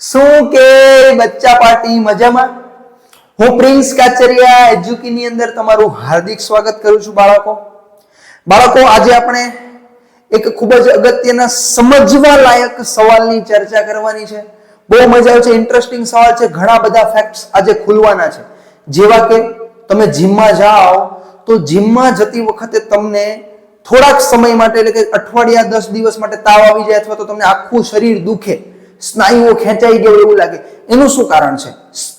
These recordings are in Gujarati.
શું કે બચ્ચા પાર્ટી મજામાં? હું પ્રિન્સ કાચરિયા એજ્યુકી ની અંદર તમારું હાર્દિક સ્વાગત કરું છું બાળકો. બાળકો, આજે આપણે એક ખૂબ જ અગત્યના સમજવા લાયક સવાલની ચર્ચા કરવાની છે. બહુ મજા આવશે ઇન્ટરેસ્ટિંગ સવાલ છે, ઘણા બધા ફેક્ટ્સ આજે ખુલવાના છે. જેવા કે તમે જીમમાં જાઓ તો જીમમાં જતી વખતે તમને થોડાક સમય માટે એટલે કે અઠવાડિયા દસ દિવસ માટે તાવ આવી જાય અથવા તો તમને આખું શરીર દુખે. સ્નાયુઓ ખેંચાઈ ગયો એવું લાગે. એનું શું કારણ છે?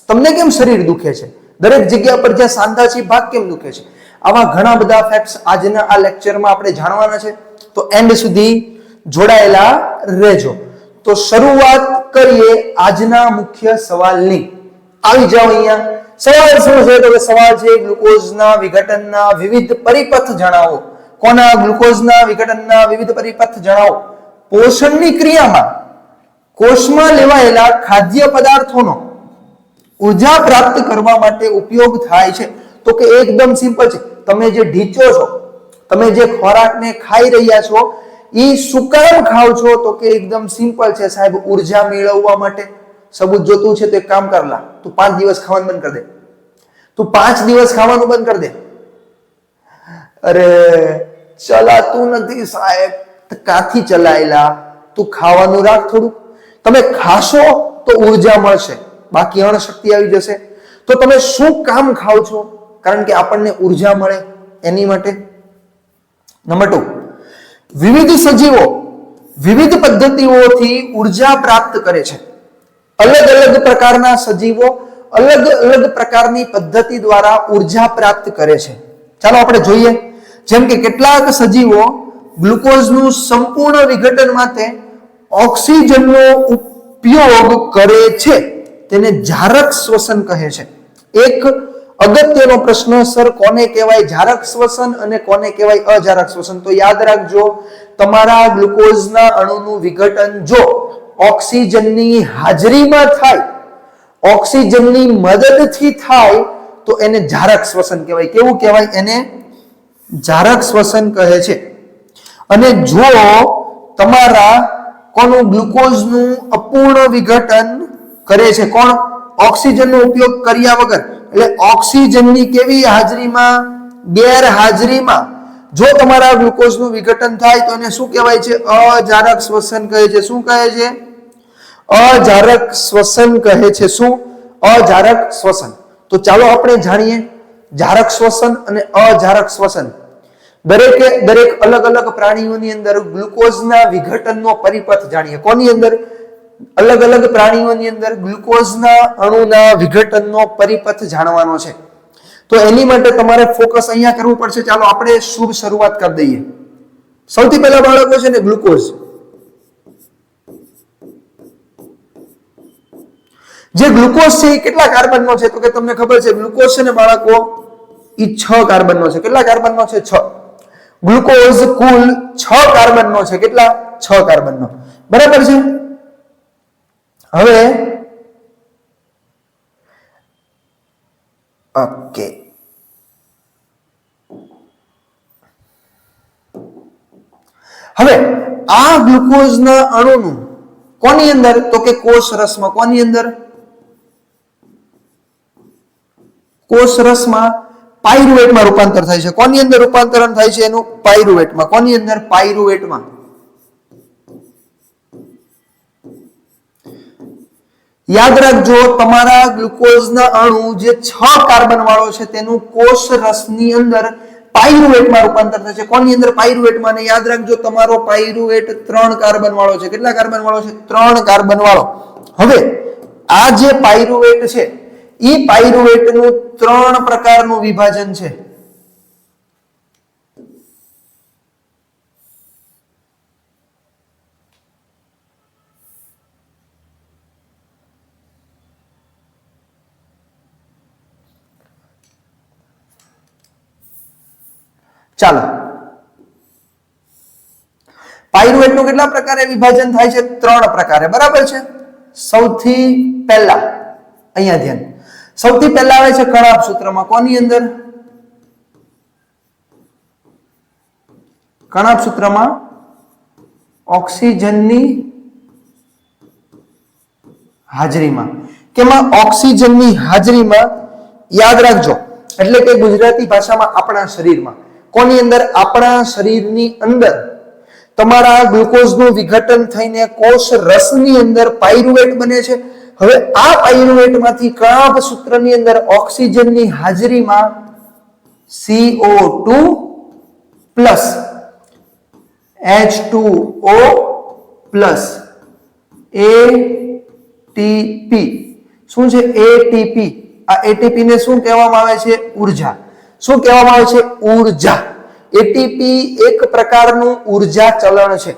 તમને કેમ શરીર દુખે છે? દરેક જગ્યા પર જ્યાં સાંધા છે ભાગ કેમ દુખે છે? આવા ઘણા બધા ફેક્ટ્સ આજના આ લેક્ચરમાં આપણે જાણવાના છે. તો એન્ડ સુધી જોડાયેલા રહેજો. તો શરૂઆત કરીએ આજના મુખ્ય સવાલની. આવી જાઓ અહીંયા. સવાલ શું છે? તો સવાલ છે ગ્લુકોઝના વિઘટનના વિવિધ પરિપથ જણાવો. કોના ગ્લુકોઝના વિઘટનના વિવિધ પરિપથ જણાવો? પોષણની ક્રિયામાં કોષમાં લેવાયેલા ખાદ્ય પદાર્થોનો ઊર્જા પ્રાપ્ત કરવા માટે ઉપયોગ થાય છે. તો કે એકદમ સિમ્પલ છે. તમે જે ઢીચો છો, તમે જે ખોરાકને ખાઈ રહ્યા છો એ શું કામ ખાવ છો, તો કે એકદમ સિમ્પલ છે સાહેબ ઊર્જા મેળવવા માટે. સબૂત જોતું છે તો એક કામ કરલા તું પાંચ દિવસ ખાવાનું બંધ કરી દે. તું પાંચ દિવસ ખાવાનું બંધ કરી દે. અરે, ચલાતું નથી સાહેબ. કાથી ચલાયેલા? તું ખાવાનું રાખ થોડું તમે ખાશો તો ઊર્જા મળશે. બાકી અણશક્તિ આવી જશે. તો તમે શું કામ ખાવ છો? કારણ કે આપણને ઊર્જા મળે એની માટે. નંબર ટુ, વિવિધ સજીવો વિવિધ પદ્ધતિઓથી ઊર્જા પ્રાપ્ત કરે છે. અલગ અલગ પ્રકારના સજીવો અલગ અલગ પ્રકારની પદ્ધતિ દ્વારા ઊર્જા પ્રાપ્ત કરે છે. ચાલો આપણે જોઈએ. જેમ કે કેટલાક સજીવો ગ્લુકોઝનું સંપૂર્ણ વિઘટન માટે ઓક્સિજનનો ઉપયોગ કરે છે. તેને જારક શ્વસન કહે છે. એક અગત્યનો પ્રશ્ન, સર, કોને કહેવાય જારક શ્વસન અને કોને કહેવાય અજારક શ્વસન? તો યાદ રાખજો, તમારા ગ્લુકોઝના અણુનું વિઘટન જો ઓક્સિજનની હાજરીમાં થાય, ઓક્સિજનની મદદથી થાય, તો એને જારક શ્વસન કહેવાય. કેવું કહેવાય એને? જારક શ્વસન કહે છે. અને જો તમારા કોનું ગ્લુકોઝનું અપૂર્ણ વિઘટન કરે છે? કોણ ઓક્સિજનનો ઉપયોગ કર્યા વગર? એટલે ઓક્સિજનની કેવી હાજરીમાં? ગેરહાજરીમાં જો તમારા ગ્લુકોઝનું વિઘટન થાય તો એને શું કહેવાય છે? અજારક શ્વસન કહે છે. શું કહે છે? અજારક શ્વસન કહે છે. શું? અજારક શ્વસન. તો ચાલો આપણે જાણીએ. જારક શ્વસન અને અજારક શ્વસન. દરેકે, દરેક અલગ અલગ પ્રાણીઓની અંદર ગ્લુકોઝના વિઘટનનો પરિપથ જાણીએ. કોની અંદર? અલગ અલગ પ્રાણીઓની અંદર ગ્લુકોઝના અણુના વિઘટનનો પરિપથ જાણવાનો છે. તો એની માટે તમારે ફોકસ અહીંયા કરવું પડશે. ચાલો, આપણે શુભ શરૂઆત કરી દઈએ. સૌથી પહેલા બાળકો છે ને, ગ્લુકોઝ. જે ગ્લુકોઝ છે એ કેટલા કાર્બનનો છે? તો કે તમને ખબર છે, ગ્લુકોઝ છે ને બાળકો એ છ કાર્બનનો છે. કેટલા કાર્બનનો છે? છ. ગ્લુકોઝ કુલ છ કાર્બનનો છે. કેટલા? છ કાર્બનનો. બરાબર છે? હવે ઓકે. હવે આ ગ્લુકોઝના અણુનું કોની અંદર? તો કે કોષ રસમાં. કોની અંદર? કોષ રસમાં પાયરુવેટમાં રૂપાંતર થાય છે. કોની અંદર રૂપાંતરણ થાય છે એનું? પાયરુવેટમાં. કોની અંદર? પાયરુવેટમાં. યાદ રાખજો, તમારા ગ્લુકોઝના અણુ જે છ કાર્બન વાળો છે, તેનું કોષ રસની અંદર પાયરુવેટમાં રૂપાંતર થશે કોની અંદર? પાયરુવેટમાં. ને યાદ રાખજો, તમારો પાયરુવેટ ત્રણ કાર્બન વાળો છે. કેટલા કાર્બન વાળો છે? ત્રણ કાર્બન વાળો. હવે, આ જે પાયરુવેટ છે એ પાયરુવેટનું ત્રણ પ્રકારનું વિભાજન છે. ચાલો. પાયરુવેટનું કેટલા પ્રકારે વિભાજન થાય છે? ત્રણ પ્રકારે. બરાબર છે? સૌથી પહેલા, અહીંયા ધ્યાન. સૌથી પહેલા આવે છે કણાપ સૂત્રમાં. કોની અંદર? કણાપ સૂત્રમાં ઓક્સિજનની હાજરીમાં. કેમાં ઓક્સિજનની હાજરીમાં યાદ રાખજો. એટલે કે ગુજરાતી ભાષામાં આપણા શરીરમાં. કોની અંદર? આપણા શરીરની અંદર. તમારા ગ્લુકોઝનું વિઘટન થઈને કોષ રસની અંદર પાયરુવેટ બને છે. હવે આ પાયરુવેટમાંથી કણાભ સૂત્રની અંદર ઓક્સિજનની હાજરીમાં CO2 plus H2O plus ATP શું છે એટીપી આ એટીપી ને શું કહેવામાં આવે છે? ઊર્જા. શું કહેવામાં આવે છે? ઊર્જા. એટીપી એક પ્રકારનું ઊર્જા ચલણ છે.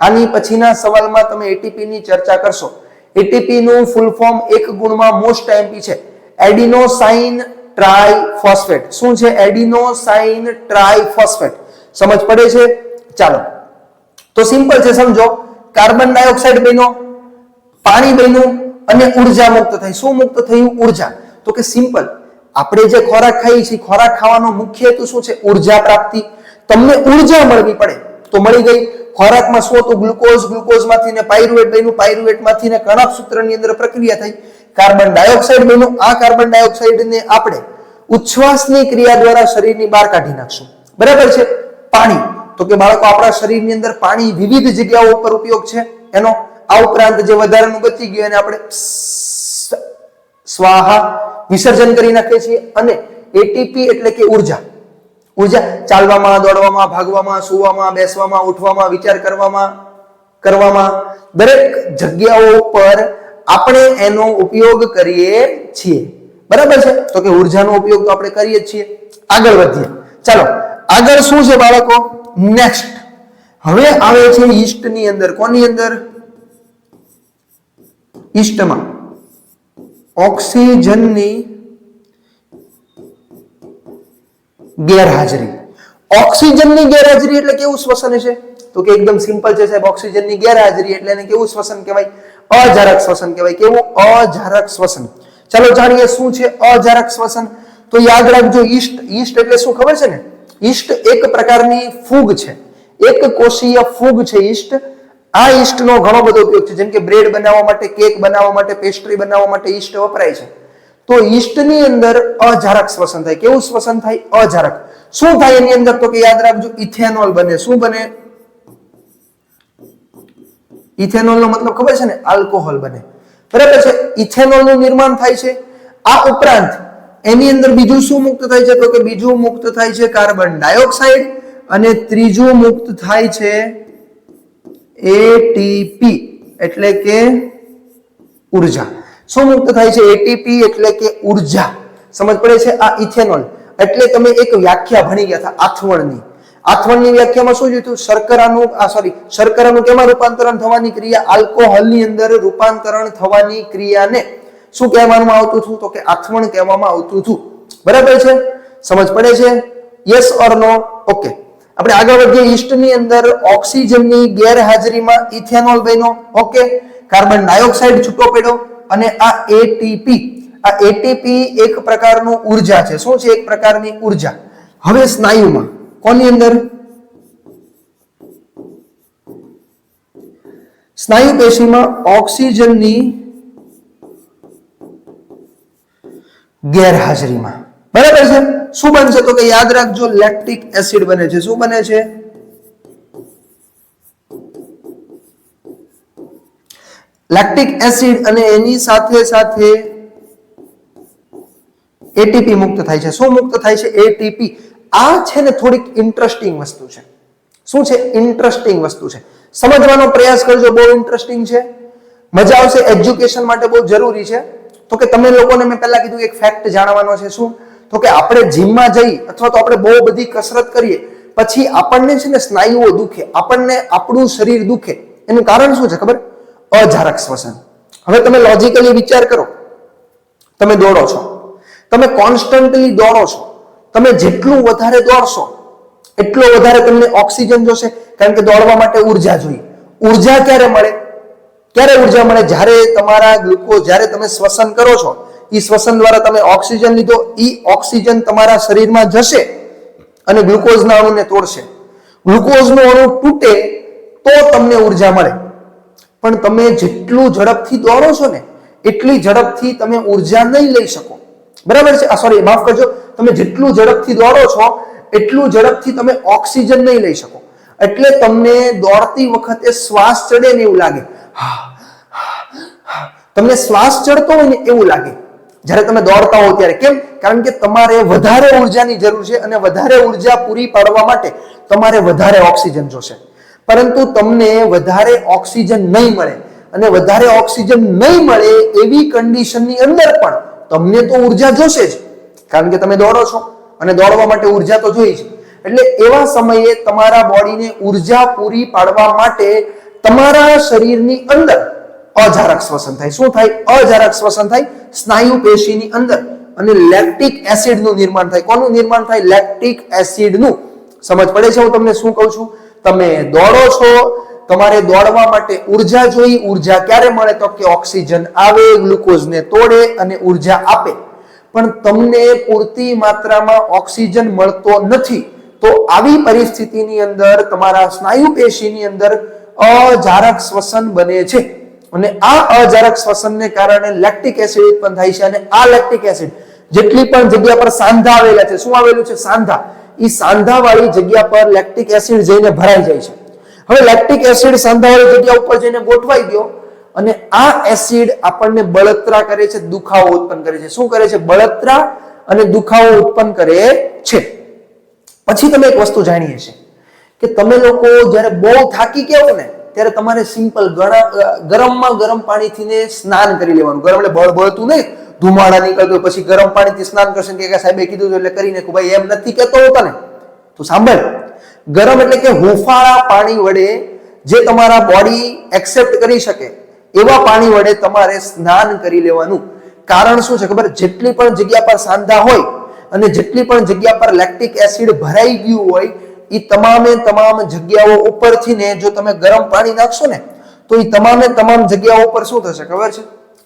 આની પછીના સવાલમાં તમે એટીપી ની ચર્ચા કરશો. એટીપી નું ફૂલ ફોર્મ એક ગુણમાં most M P. Adenosine triphosphate શું છે એડિનોસાઇન ટ્રાઇફોસ્ફેટ સમજ પડે છે? ચાલો. તો સિમ્પલ છે, સમજો. કાર્બન ડાયોક્સાઇડ બન્યો, પાણી બન્યું અને ઊર્જા મુક્ત થઈ. શું મુક્ત થયું? ઊર્જા. તો કે સિમ્પલ આપણે જે ખોરાક ખાઈએ છીએ, ખોરાક ખાવાનો મુખ્ય હેતુ શું છે? ઊર્જા પ્રાપ્તિ. તમને ઊર્જા મળવી પડે. તો મળી ગઈ. ખોરાકમાં શું હતું? ગ્લુકોઝ, ગ્લુકોઝમાંથી ને પાયરુવેટ બન્યું. પાયરુવેટમાંથી ને કણક સૂત્રની અંદર પ્રક્રિયા થઈ. કાર્બન ડાયોક્સાઇડ બન્યું. આ કાર્બન ડાયોક્સાઇડને આપણે ઉચ્છ્વાસની ક્રિયા દ્વારા શરીરની બહાર કાઢી નાખશું. બરાબર છે? પાણી. તો કે બાળકો, આપણા શરીરની અંદર પાણી વિવિધ જગ્યાઓ ઉપર ઉપયોગ છે. એનો આ ઉપરાંત જે વધારાનું બચી ગયું એને આપણે સ્વાહા વિસર્જન કરી નાખીએ છીએ. અને એટીપી એટલે કે ઊર્જા. ઊર્જા ચાલવામાં, દોડવામાં, ભાગવામાં, સૂવામાં, બેસવામાં, ઉઠવામાં, વિચાર કરવામાં કરવામાં, દરેક જગ્યાઓ પર આપણે એનો ઉપયોગ કરીએ છીએ. બરાબર છે? તો કે ઉર્જાનો ઉપયોગ તો આપણે કરીએ જ છીએ. આગળ વધીએ. ચાલો, આગળ શું છે બાળકો? નેક્સ્ટ હવે આવે છે ઈસ્ટની અંદર. કોની અંદર? ઈસ્ટમાં ઓક્સિજનની ગેરહાજરી. ઓક્સિજનની ગેરહાજરી એટલે કેવું શ્વસન છે? તો કે એકદમ સિમ્પલ છે સાહેબ, ઓક્સિજનની ગેરહાજરી એટલે એને કેવું શ્વસન કહેવાય? અજારક શ્વસન કહેવાય. કેવું? અજારક શ્વસન. ચાલો જાણીએ શું છે અજારક શ્વસન? તો યાદ રાખજો ઈસ્ટ ઈસ્ટ એટલે શું ખબર છે ને? ઈસ્ટ એક પ્રકારની ફૂગ છે. એક કોષીય ફૂગ છે ઈસ્ટ આ ઈસ્ટનો ઘણો બધો ઉપયોગ છે. જેમ કે બ્રેડ બનાવવા માટે, કેક બનાવવા માટે, પેસ્ટ્રી બનાવવા માટે ઈસ્ટ વપરાય છે. તો ઈસ્ટની અંદર અજારક શ્વસન થાય. કેવું શ્વસન થાય? અજારક. શું થાય એની અંદર? તો કે યાદ રાખજો, ઇથેનોલ બને. શું બને? ઇથેનોલ નો મતલબ ખબર છે ને? આલ્કોહોલ બને. બરાબર છે? ઇથેનોલનું નિર્માણ થાય છે. આ ઉપરાંત એની અંદર બીજું શું મુક્ત થાય છે? તો કે બીજું મુક્ત થાય છે કાર્બન ડાયોક્સાઇડ અને ત્રીજું મુક્ત થાય છે એટીપી એટલે કે ઊર્જા. શું મુક્ત થાય છે? એટીપી એટલે કે ઊર્જા. સમજ પડે છે? આ ઇથેનોલ. એટલે તમે એક વ્યાખ્યા ભણી ગયા હતા આથવણની. આથવણની વ્યાખ્યામાં શું જોયું શર્કરાનું, આ સોરી શર્કરાનું કેમાં રૂપાંતરણ થવાની ક્રિયા? આલ્કોહોલની અંદર રૂપાંતરણ થવાની ક્રિયાને શું કહેવામાં આવતું હતું? તો કે આથવણ કહેવામાં આવતું હતું. બરાબર છે? સમજ પડે છે? યસ ઓર નો ઓકે આપણે આગળ વધીએ. ઈસ્ટની અંદર ઓક્સિજનની ગેરહાજરીમાં ઇથેનોલ બન્યો. ઓકે કાર્બન ડાયોક્સાઇડ છૂટો પડ્યો. અને આ એટીપી આ એટીપી એક પ્રકારનું ઊર્જા છે. શું છે એક પ્રકારની ઊર્જા? હવે સ્નાયુમાં કોની અંદર? સ્નાયુ પેશીમાં ઓક્સિજનની ગેરહાજરીમાં. બરાબર છે? શું બનશે? તો કે યાદ રાખજો, લેક્ટિક એસિડ બને છે. શું બને છે? લેક્ટિક એસિડ અને એની સાથે સાથે એટીપી મુક્ત થાય છે. શું મુક્ત થાય છે? એટીપી આ છે ને થોડીક ઇન્ટરેસ્ટિંગ વસ્તુ છે. શું છે? ઇન્ટરેસ્ટિંગ વસ્તુ છે. સમજવાનો પ્રયાસ કરજો. બહુ ઇન્ટરેસ્ટિંગ છે. મજા આવશે. એજ્યુકેશન માટે બહુ જરૂરી છે. તો કે તમે લોકોને મેં પહેલા કીધું, એક ફેક્ટ જાણવાનો છે શું? તો કે આપણે જીમમાં જઈ અથવા તો આપણે બહુ બધી કસરત કરીએ, પછી આપણને છે ને સ્નાયુઓ દુખે, આપણને આપણું શરીર દુખે. એનું કારણ શું છે ખબર? અજારક શ્વસન. હવે તમે લોજિકલી વિચાર કરો. તમે દોડો છો. તમે કોન્સ્ટન્ટલી દોડો છો. તમે જેટલું વધારે દોડશો, એટલો વધારે તમને ઓક્સિજન જોશે. કારણ કે દોડવા માટે ઊર્જા જોઈએ. ઊર્જા ક્યારે મળે? ક્યારે ઊર્જા મળે? જ્યારે તમારા ગ્લુકોઝ, જ્યારે તમે શ્વસન કરો છો એ શ્વસન દ્વારા તમે ઓક્સિજન લીધો એ ઓક્સિજન તમારા શરીરમાં જશે અને ગ્લુકોઝના અણુને તોડશે. ગ્લુકોઝનું અણુ તૂટે તો તમને ઊર્જા મળે. પણ તમે જેટલું ઝડપથી દોડો છો ને, એટલી ઝડપથી તમે ઊર્જા નહીં લઈ શકો. બરાબર છે? સોરી માફ કરજો. તમે જેટલું ઝડપથી દોડો છો, એટલું ઝડપથી તમે ઓક્સિજન નહીં લઈ શકો. એટલે તમને દોડતી વખતે શ્વાસ ચડે ને એવું લાગે. તમને શ્વાસ ચડતો હોય ને એવું લાગે. જ્યારે તમે દોડતા હો ત્યારે. કેમ? કારણ કે તમારે વધારે ઉર્જાની જરૂર છે અને વધારે ઊર્જા પૂરી પાડવા માટે તમારે વધારે ઓક્સિજન જોશે. પરંતુ તમને વધારે ઓક્સિજન નહીં મળે. અને વધારે ઓક્સિજન નહીં મળે એવી કન્ડિશનની અંદર પણ તમને તો ઊર્જા જોશે જ. કારણ કે તમે દોડો છો અને દોડવા માટે ઊર્જા તો જોઈ છે. એટલે એવા સમયે તમારા બોડીને ઊર્જા પૂરી પાડવા માટે તમારા શરીરની અંદર અજારક શ્વસન થાય. શું થાય? અજારક શ્વસન થાય સ્નાયુ પેશીની અંદર. અને લેક્ટિક એસિડનું નિર્માણ થાય. કોનું નિર્માણ થાય? લેક્ટિક એસિડનું સમજ પડે છે હું તમને શું કહું છું? તમે દોડો છો, તમારે દોડવા માટે ઊર્જા જોઈ, ઊર્જા ક્યારે મળે તો કે ઓક્સિજન આવે, ગ્લુકોઝને તોડે અને ઊર્જા આપે. પણ તમને પૂરતી માત્રામાં ઓક્સિજન મળતો નથી, તો આવી પરિસ્થિતિની અંદર, તમારા સ્નાયુ પેશીની અંદર અજારક શ્વસન બને છે. અને આ અજારક શ્વસનને કારણે લેક્ટિક એસિડ ઉત્પન્ન થાય છે અને આ લેક્ટિક એસિડ જેટલી પણ જગ્યા પર સાંધા આવેલા છે, શું આવેલું છે? સાંધા. એ સાંધાવાળી જગ્યા પર લેક્ટિક એસિડ જઈને ભરાઈ જાય છે. હવે લેક્ટિક એસિડ સાંધાવાળી જગ્યા ઉપર જઈને ગોઠવાઈ ગયો અને આ એસિડ આપણને બળતરા કરે છે, દુખાવો ઉત્પન્ન કરે છે. શું કરે છે? બળતરા અને દુખાવો ઉત્પન્ન કરે છે. પછી તમે એક વસ્તુ જાણીએ છે કે તમે લોકો જ્યારે બહુ થાકી ગયા ને, ત્યારે તમારે સિમ્પલ ગરમમાં ગરમ પાણીથી ને સ્નાન કરી લેવાનું. ગરમ એટલે બળ બળતું નહીં. ધુમાડા નીકળતો પછી ગરમ પાણીથી સ્નાન કરશે કે સાહેબે કીધું એટલે કરીને ભાઈ એમ નથી કેતો હોતો ને તો સાંભળ, ગરમ એટલે કે હુંફાળા પાણી વડે જે તમારા બોડી એક્સેપ્ટ કરી શકે, એવા પાણી વડે તમારે સ્નાન કરી લેવાનું. કારણ શું છે ખબર? જેટલી પણ જગ્યા પર સાંધા હોય અને જેટલી પણ જગ્યા પર લેક્ટિક એસિડ ભરાઈ ગયું હોય એ તમામે તમામ જગ્યાઓ ઉપરથી ને જો તમે ગરમ પાણી નાખશો ને, તો એ તમામે તમામ જગ્યાઓ ઉપર શું થશે ખબર છે?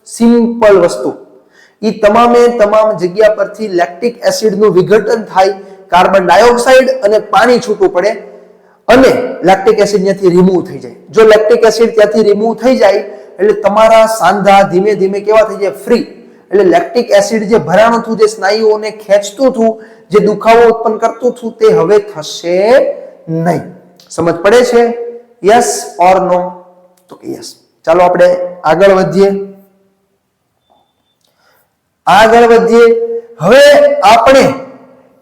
સિમ્પલ વસ્તુ. એ તમામે તમામ જગ્યા પરથી લેક્ટિક એસિડનું વિઘટન થાય કાર્બન ડાયોક્સાઇડ અને પાણી છૂટું પડે અને લેક્ટિક એસિડ ત્યાંથી રિમૂવ થઈ જાય. જો લેક્ટિક એસિડ ત્યાંથી રિમૂવ થઈ જાય, એટલે તમારા સાંધા ધીમે ધીમે કેવા થઈ જાય? ફ્રી એટલે લેક્ટિક એસિડ જે ભરાણું હતું જે સ્નાયુઓને ખેંચતું હતું જે દુખાવો ઉત્પન્ન કરતું હતું તે હવે થશે નહીં. સમજ પડે છે? યસ ઓર નો તો યસ ચાલો આપણે આગળ વધીએ. આગળ વધીએ. હવે આપણે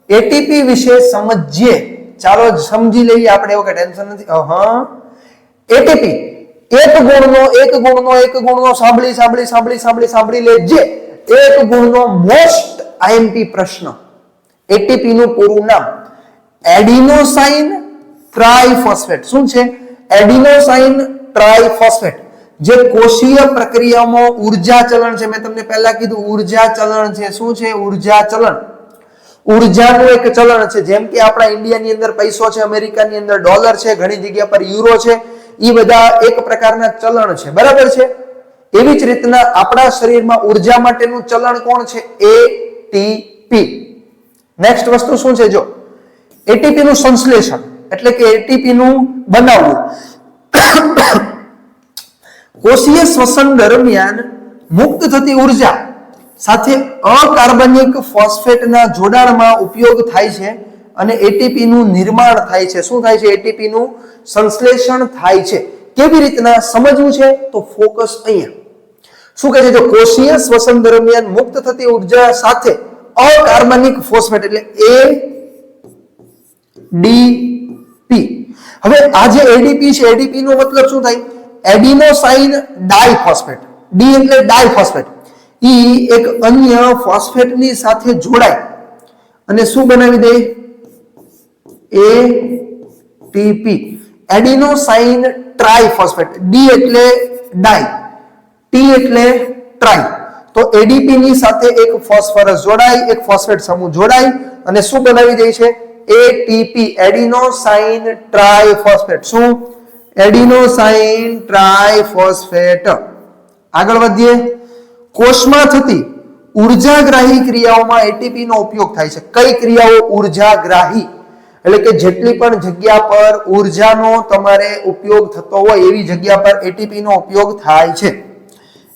એટીપી વિશે સમજીએ. ચાલો સમજી લઈએ, આપણે એવું કઈ ટેન્શન નથી. હા. એટીપી એક ગુણનો એક ગુણનો એક ગુણનો સાંભળી સાંભળી સાંભળી સાંભળી સાંભળી લેજે. એક ગુણનો મોસ્ટ આઈએમપી પ્રશ્ન. એટીપી નું પૂરું નામ એડિનોસાઇન ટ્રાઇફોસ્ફેટ. શું છે? Adenosine triphosphate. જે કોષીય પ્રક્રિયામાં ઊર્જા ચલણ છે, મેં તમને પહેલા કીધું, ઊર્જા ચલણ છે. શું છે ઊર્જા ચલણ? ઉર્જાનું એક ચલણ છે, જેમ કે આપણા ઇન્ડિયાની અંદર પૈસો છે, અમેરિકાની અંદર ડોલર છે, ઘણી જગ્યા પર યુરો છે એ બધા એક પ્રકારના ચલણ છે. બરાબર છે? એવી જ રીતના આપણા શરીરમાં ઊર્જા માટેનું ચલણ કોણ છે? એટીપી નેક્સ્ટ વસ્તુ શું છે જો? એટીપી નું સંશ્લેષણ, એટલે કે એટીપી નું બનાવવું. કોષીય શ્વસન દરમિયાન મુક્ત થતી ઊર્જા સાથે અકાર્બનિક ફોસ્ફેટના જોડાણમાં ઉપયોગ થાય છે અને એટીપી નું નિર્માણ થાય છે. શું થાય છે? એટીપી નું સંશ્લેષણ થાય છે. કેવી રીતના? સમજવું છે? તો ફોકસ અહીંયા. શું કહે છે? જો કોષીય શ્વસન દરમિયાન મુક્ત થતી ઊર્જા સાથે અકાર્બનિક ફોસ્ફેટ એટલે એ ડી પી હવે આ જે એડીપી છે એડીપી નો મતલબ શું થાય? એડિનોસાઇન ડાયફોસ્ફેટ. ડી એટલે ડાયફોસ્ફેટ. ઈ એક અન્ય ફોસ્ફેટની સાથે જોડાય. અને શું બનાવી દે? A TP adenosine triphosphate. D એટલે ડાય. ટી એટલે ટ્રાય. તો એડીપી ની સાથે એક ફોસ્ફરસ જોડાય, એક ફોસ્ફેટ સમૂહ જોડાય. અને શું બનાવી દે છે? ATP adenosine triphosphate. શું? Adenosine triphosphate. આગળ વધીએ. કોષમાં થતી ઉર્જાગ્રાહી ક્રિયાઓમાં એટીપી નો ઉપયોગ થાય છે. કઈ ક્રિયાઓ? ઉર્જાગ્રાહી. એટલે કે જેટલી પણ જગ્યા પર ઉર્જાનો તમારે ઉપયોગ થતો હોય એવી જગ્યા પર એટીપી નો ઉપયોગ થાય છે.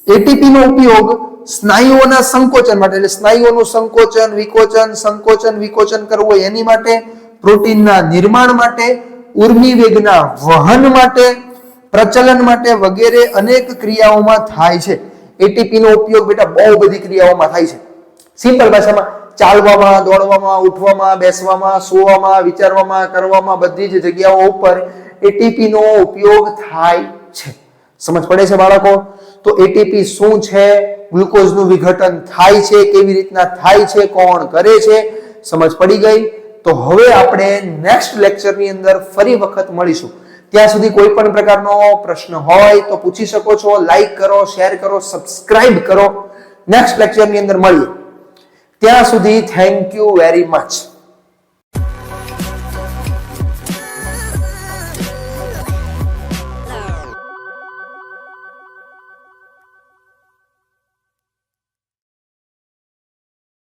એટીપી નો ઉપયોગ સ્નાયુઓના સંકોચન માટે, એટલે સ્નાયુઓનું સંકોચન, વિકોચન સંકોચન, વિકોચન કરવું હોય એની માટે, પ્રોટીનના નિર્માણ માટે ઉર્મી વેગના વહન માટે, પ્રચલન માટે વગેરે અનેક ક્રિયાઓમાં થાય છે. એટીપી નો ઉપયોગ બેટા બહુ બધી ક્રિયાઓમાં થાય છે. સિમ્પલ ભાષામાં ચાલવામાં, દોડવામાં, ઉઠવામાં, બેસવામાં, સુવામાં, વિચારવામાં, કરવામાં બધી જ જગ્યાઓ ઉપર એટીપી નો ઉપયોગ થાય છે. સમજ પડે છે બાળકો? તો એટીપી શું છે? ગ્લુકોઝનું વિઘટન થાય છે? કેવી રીતના થાય છે? કોણ કરે છે? સમજ પડી ગઈ? તો હવે આપણે નેક્સ્ટ લેક્ચરની અંદર ફરી વખત મળીશું. ત્યાં સુધી કોઈ પણ પ્રકારનો પ્રશ્ન હોય તો પૂછી શકો છો લાઈક કરો શેર કરો સબસ્ક્રાઇબ કરો. નેક્સ્ટ લેક્ચરની અંદર મળીએ. ત્યાં સુધી થેન્ક યુ વેરી મચ